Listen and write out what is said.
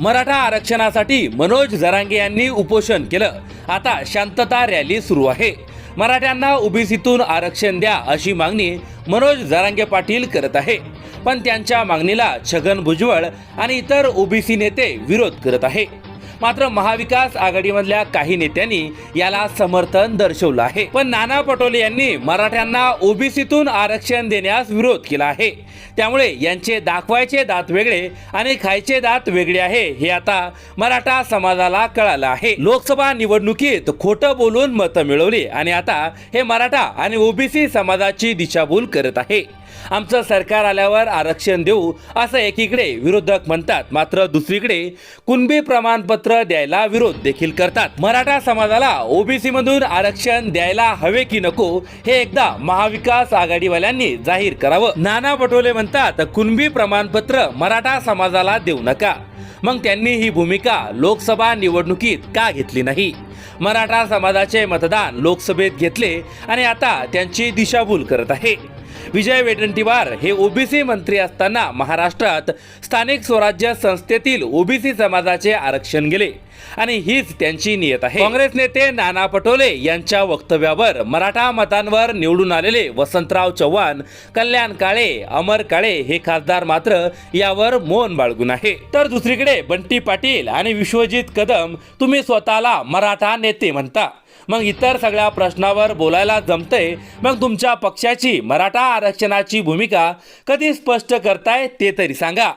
मराठा आरक्षणासाठी मनोज जरांगे यांनी उपोषण केलं. आता शांतता रॅली सुरू आहे. मराठ्यांना ओबीसीतून आरक्षण द्या अशी मागणी मनोज जरांगे पाटील करत आहे. पण त्यांच्या मागणीला छगन भुजबळ आणि इतर ओबीसी नेते विरोध करत आहे. मात्र महाविकास आघाडीमधल्या काही नेत्यांनी याला समर्थन दर्शवलं आहे. पण नाना पटोले यांनी मराठ्यांना ओबीसीतून आरक्षण देण्यास विरोध केला आहे. त्यामुळे यांचे दाखवायचे दात वेगळे आणि खायचे दात वेगळे आहे हे आता मराठा समाजाला कळालं आहे. लोकसभा निवडणुकीत खोटं बोलून मतं मिळवली आणि आता हे मराठा आणि ओबीसी समाजाची दिशाभूल करत आहे. आमचं सरकार आल्यावर आरक्षण देऊ असं एकीकडे विरोधक म्हणतात मात्र दुसरीकडे कुणबी प्रमाणपत्र द्यायला विरोध देखील करतात. मराठा समाजाला ओबीसी मधून आरक्षण द्यायला हवे की नको हे एकदा महाविकास आघाडीवाल्यांनी जाहीर करावं. नाना पटोले म्हणतात कुणबी प्रमाणपत्र मराठा समाजाला देऊ नका. मग त्यांनी ही भूमिका लोकसभा निवडणुकीत का घेतली नाही? मराठा समाजाचे मतदान लोकसभेत घेतले आणि आता त्यांची दिशाभूल करत आहे. विजय वेटंटीवार हे ओबीसी मंत्री असताना महाराष्ट्रात स्थानिक स्वराज्य संस्थेतील ओबीसी समाजाचे आरक्षण गेले. आणि हीच त्यांची नियत आहे. काँग्रेस नेते नाना पटोले यांच्या वक्तव्यावर मराठा मतांवर निवडून आलेले वसंतराव चव्हाण कल्याण काळे अमर काळे हे खासदार मात्र यावर मौन बाळगून आहे. तर दुसरीकडे बंटी पाटील आणि विश्वजित कदम तुम्ही स्वतःला मराठा नेते म्हणता. मग इतर सगळ्या प्रश्नावर बोलायला जमतंय मग तुमच्या पक्षाची मराठा आरक्षणाची भूमिका कधी स्पष्ट करताय ते तरी सांगा.